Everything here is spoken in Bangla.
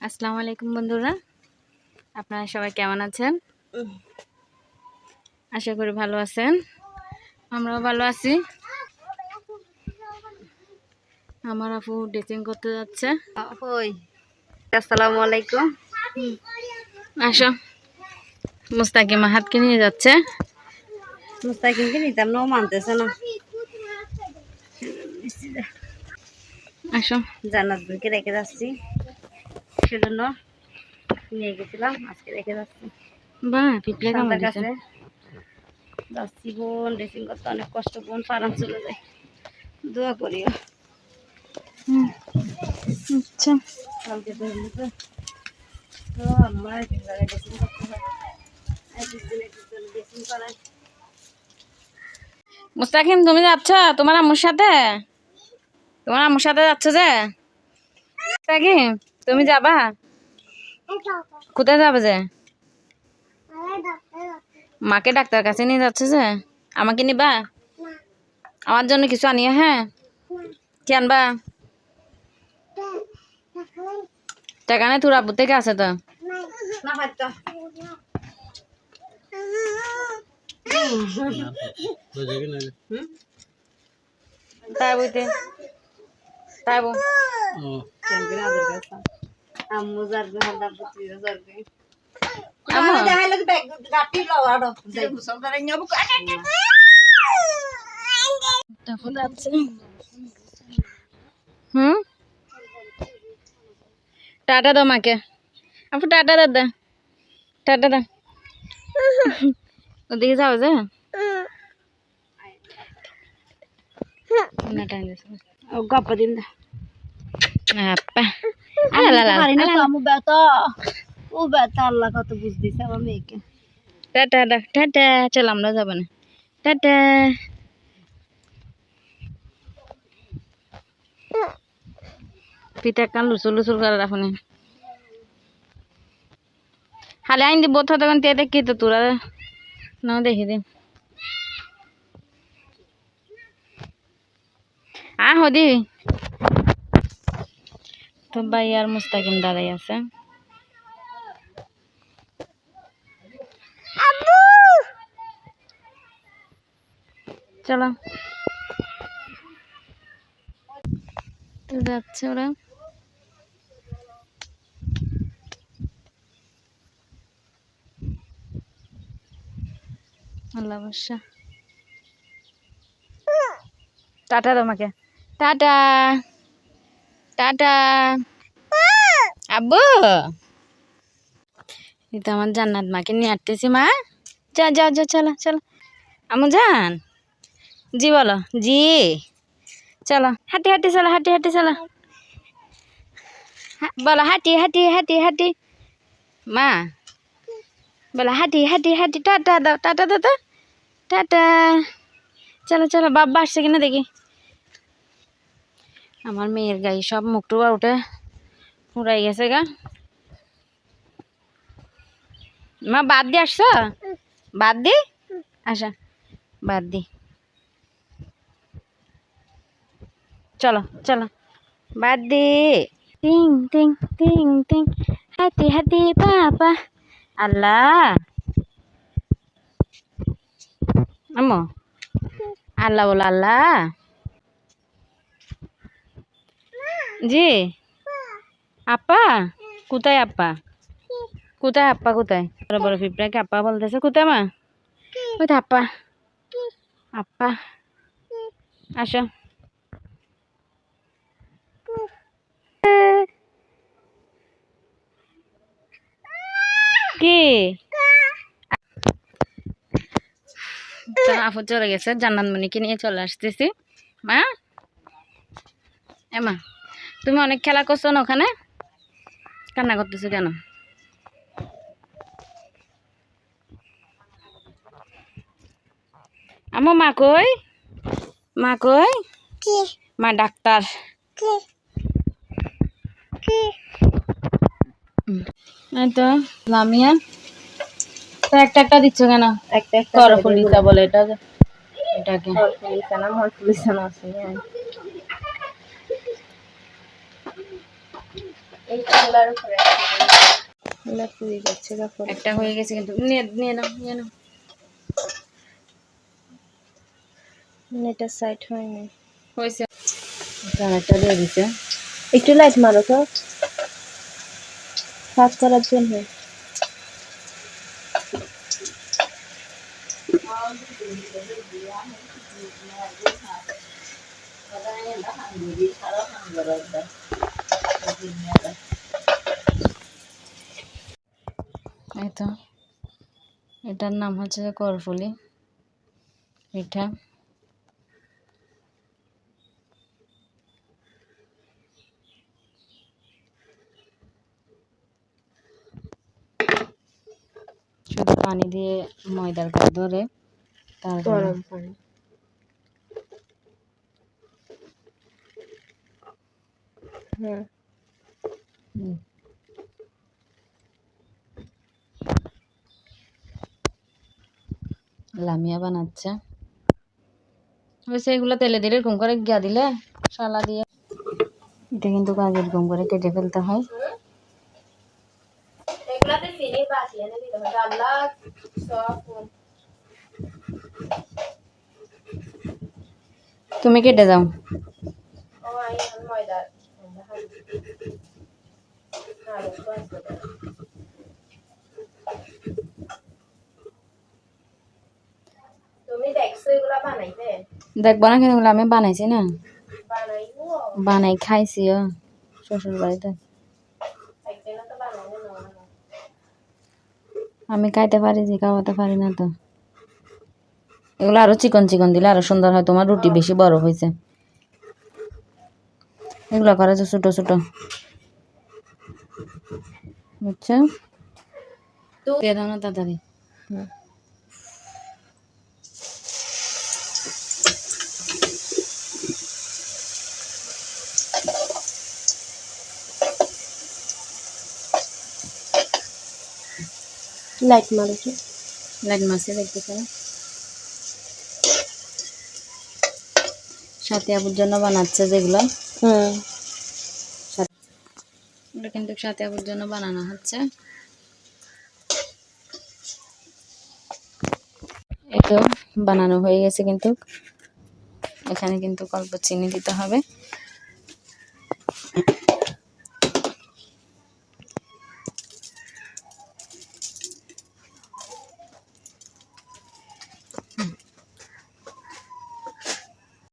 আসসালামু আলাইকুম বন্ধুরা। আপনারা সবাই কেমন আছেন? আশা করি ভালো আছেন। আমরাও ভালো আছি। আমার আপু ড্রেসিং করতে যাচ্ছে। আসসালামু আলাইকুম। আসো। মুস্তাকিমা হাতকে নিয়ে যাচ্ছে। মুস্তাকিমকে নিতাম না ও মানতেছে না। আসো। জান্নাত বুকে রেখে যাচ্ছি। সেজন্য নিয়ে গেছিলাম। আজকে রেখে যাচ্ছি? কাছে। যাচ্ছি বোন ড্রেসিং করতে অনেক কষ্ট বোন পারান চলে যায়। দোয়া করিও। আচ্ছা। কালকে তো আমার ড্রেসিং করতে হয়। ড্রেসিং করায় মুস্তাকিম তুমি যাচ্ছ তোমার আম্মুর সাথে? তোমার আম্মুর সাথে যাচ্ছ যে? মুস্তাকিম তুমি যাবা? কোথায় যাবে যে? মাকে ডাক্তার কাছে নিয়ে যাচ্ছে যে? আমাকে নিবা? আমার জন্য কিছু আনিও হ্যাঁ? কি আনবা? টাকা নেই তোর আব্বু থেকে আছে তো। না হয়তো তাই বইতে তাই বউ আম্মু যারবে হাদার পুত্রী যারবে আম্মু দেখাইলো কি ব্যাগ গাটি লাও আড় যাই তখন যাচ্ছে হুম টাটা দাও মাকে আপু টাটা দাদা টাটা দা ওদিকে যাও যে না টাইম দিছে দা টাটা চল আমরা যাব না টাটা পিঠা কান লুচুর লুচুর করে রাখুন খালি আইন দিব তখন তে দেখি তো তোরা না দেখি দিন আ হদি। তো ভাই আর মুস্তাকিম দাঁড়াই আছে। চলো। তো যাচ্ছে ওরা। আল্লাহ বর্ষা টাটা তোমাকে। টাটা টাটা আব্বু এই তো আমার জান্নাত মাকে নিয়ে আসতেছি মা যা যা যা চলো চলো আমু যান জি বলো জি চলো হাঁটি হাঁটি চলো হাঁটি হাঁটি চলো বলো হাঁটি হাঁটি হাঁটি হাঁটি মা বলো হাঁটি হাঁটি হাঁটি টাটা দাও টাটা দাও তো টাটা চলো চলো বাবা আসছে কিনা দেখি আমার মেয়ের গায়ে সব মুখটু উঠে উড়াই গেছে গা। মা, বাদ দি আসছো? বাদ দি? আসা, বাদ দি। চলো চলো। বাদ দি। টিং টিং টিং টিং হাতি হাতি, পাপা। আল্লাহ। আম্মু। আল্লাহ বলো আল্লাহ। জি। আপা? কোথায় আপা? কোথায় আপা, কোথায়? বড় বড় পিঁপড়াকে আপা বলতেছে, কোথায় মা? কোথায় আপা। আপা। আসো। কি? আপু চলে গেছে জান্নাত নিয়ে চলে আসতেছি। মা? এমা তুমি অনেক খেলা করছ না ওখানে? কান্না করতেছো কেন? আমার মা কই? মা কই? মা ডাক্তার। তো লামিয়া তো একটা একটা দিচ্ছ কেন? একটা একটা করো পুলিশা বলে এটা এটাকে। পুলিশ না আমার পুলিশ না আছে এই চুলার উপরে না পুড়ে যাচ্ছে কাপড় একটা হয়ে গেছে কিন্তু। নিয়ে নিয়ে নাও নিয়ে নাও। এটা সাইড হয়নি। হয়েছে। একটা দিয়ে দিছে। একটু লাইট মারো তো। কাজ করার জন্য। এই তো এটার নাম হচ্ছে যে করফুলি। পিঠা শুধু পানি দিয়ে ময়দার গায়ে ধরে তারপরে গরম হুম। লামিয়া বানাচ্ছে। এগুলো তেলে দিলে এরকম করে গিয়া দিলে শালা দিয়ে। এটা কিন্তু আগে এরকম করে কেটে ফেলতে হয়। তুমি কেটে যাও ময়দা আর তুমি দেখছ এগুলা বানাইতে দেখব না কিন্তু আমি বানাইছি না। বানাই খাইছিও শ্বশুর বাড়িতে। তো আমি খাইতে পারি যে খাওয়াতে পারি না তো। এগুলো আরও চিকন চিকন দিলে আরও সুন্দর হয় তোমার রুটি বেশি বড় হয়েছে। এগুলো করে যে ছোট ছোট। বুঝছ? দিয়ে দাও না তাড়াতাড়ি। লাইট মারো তো লাইট মাছে দেখতে না সাথে আবুর জন্য বানাচ্ছে যেগুলো। হুম। কিন্তু সাথে আবুর জন্য বানানো হচ্ছে। এটা বানানো হয়ে গেছে কিন্তু। এখানে কিন্তু অল্প চিনি দিতে হবে।